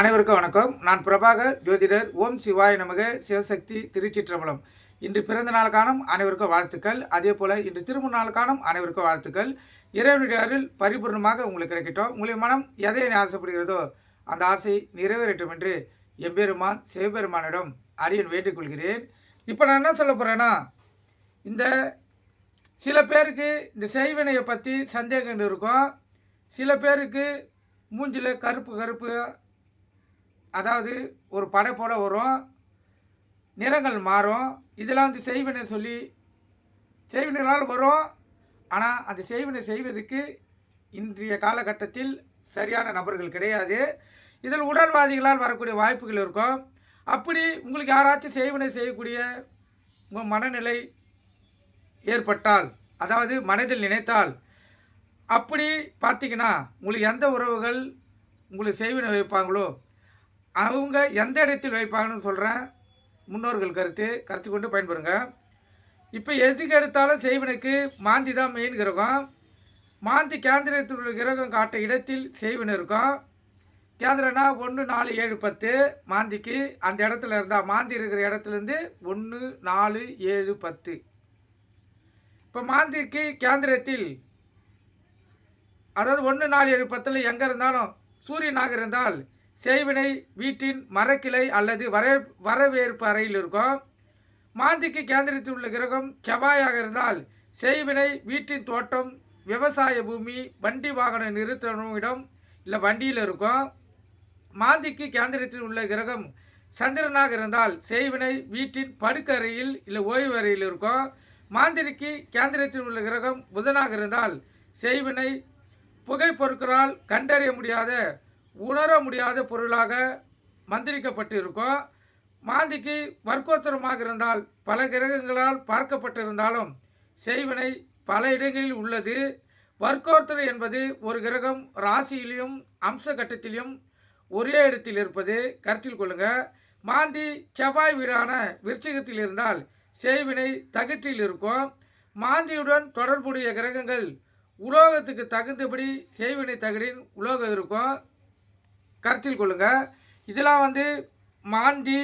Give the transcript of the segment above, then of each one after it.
அனைவருக்கும் வணக்கம். நான் பிரபாகர் ஜோதிடர் ஓம் சிவாய நமக சிவசக்தி திருச்சிற்றம்பலம். இன்று பிறந்த நாள் காணும் அனைவருக்கும் வாழ்த்துக்கள். அதே போல் இன்று திருமண நாள் காணும் அனைவருக்கும் வாழ்த்துக்கள். இறைவனுடைய அருள் பரிபூர்ணமாக உங்களுக்கு கிடைக்கட்டும். உங்களுடைய மனம் எதை ஆசைப்படுகிறதோ அந்த ஆசை நிறைவேறட்டும் என்று எம்பெருமான் சிவபெருமானிடம் அரியன் வேண்டிக்கொள்கிறேன் இப்போ நான் என்ன சொல்ல போகிறேன்னா இந்த சில பேருக்கு இந்த செய்வினையை பற்றி சந்தேகங்கள் இருக்கும். சில பேருக்கு மூஞ்சில் கருப்பு கருப்பு அதாவது ஒரு படை போல் வரும் நிறங்கள் மாறும். இதெல்லாம் வந்து செய்வினை சொல்லி செய்வினைகளால் வரும். ஆனால் அந்த செய்வினை செய்வதற்கு இன்றைய காலகட்டத்தில் சரியான நபர்கள் கிடையாது. இதில் உடல்வாதிகளால் வரக்கூடிய வாய்ப்புகள் இருக்கும். அப்படி உங்களுக்கு யாராச்சும் செய்வினை செய்யக்கூடிய உங்கள் மனநிலை ஏற்பட்டால் அதாவது மனதில் நினைத்தால் அப்படி பார்த்தீங்கன்னா உங்களுக்கு எந்த உறவுகள் உங்களுக்கு செய்வினை வைப்பாங்களோ அவங்க எந்த இடத்தில் வைப்பாங்கன்னு சொல்கிறேன் முன்னோர்கள் கருத்து கருத்து கொண்டு பயன்படுங்க இப்போ எதுக்கு எடுத்தாலும் செய்வனுக்கு மாந்தி தான் மெயின் கிரகம். மாந்தி கேந்திரத்தில் உள்ள கிரகம் காட்ட இடத்தில் செய்வன் இருக்கும். கேந்திரனா ஒன்று நாலு ஏழு பத்து மாந்திக்கு. அந்த இடத்துல இருந்தால் மாந்தி இருக்கிற இடத்துலேருந்து ஒன்று நாலு ஏழு பத்து. இப்போ மாந்திக்கு கேந்திரத்தில் அதாவது ஒன்று நாலு ஏழு பத்தில் எங்கே இருந்தாலும் சூரியனாக இருந்தால் செய்வினை வீட்டின் மரக்கிளை அல்லது வர வரவேற்பு அறையில் இருக்கும். மாந்திக்கு கேந்திரத்தில் உள்ள கிரகம் செவ்வாயாக இருந்தால் செய்வினை வீட்டின் தோட்டம் விவசாய பூமி வண்டி வாகன நிறுத்தணும் இடம் இல்லை வண்டியில் இருக்கும். மாந்திக்கு கேந்திரத்தில் உள்ள கிரகம் சந்திரனாக இருந்தால் செய்வினை வீட்டின் படுக்கறையில் இல்லை ஓய்வு அறையில் இருக்கும். மாந்திரிக்கு கேந்திரத்தில் உள்ள கிரகம் புதனாக இருந்தால் செய்வினை புகைப்பொருட்களால் கண்டறிய முடியாத உணர முடியாத பொருளாக மந்திரிக்கப்பட்டிருக்கும். மாந்திக்கு வர்க்கோத்தரமாக இருந்தால் பல கிரகங்களால் பார்க்கப்பட்டிருந்தாலும் செய்வினை பல இடங்களில் உள்ளது. வர்க்கோத்தரம் என்பது ஒரு கிரகம் ராசியிலும் அம்ச கட்டத்திலும் ஒரே இடத்தில் இருப்பது. கருத்தில் கொள்ளுங்க. மாந்தி செவ்வாய் வீடான விருச்சிகத்தில் இருந்தால் செய்வினை தகட்டில் இருக்கும். மாந்தியுடன் தொடர்புடைய கிரகங்கள் உலோகத்துக்கு தகுந்தபடி செய்வினை தகடின் உலோகம் இருக்கும். கருத்தில் கொள்ளுங்கள் இதெல்லாம் வந்து மாந்தி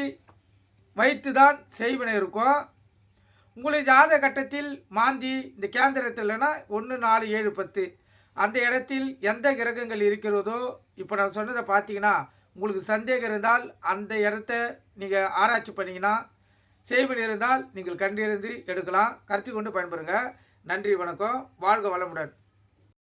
வைத்து தான் செய்வினை இருக்கும் உங்களுடைய ஜாத கட்டத்தில் மாந்தி இந்த கேந்திரத்தில்னா ஒன்று நாலு ஏழு பத்து. அந்த இடத்தில் எந்த கிரகங்கள் இருக்கிறதோ இப்போ நான் சொன்னதை பார்த்தீங்கன்னா உங்களுக்கு சந்தேகம் இருந்தால் அந்த இடத்த நீங்கள் ஆராய்ச்சி பண்ணிங்கன்னா செய்வினை இருந்தால் நீங்கள் கண்டிருந்து எடுக்கலாம். கருத்து கொண்டு பயன்பெறுங்க. நன்றி வணக்கம். வாழ்க வளமுடன்.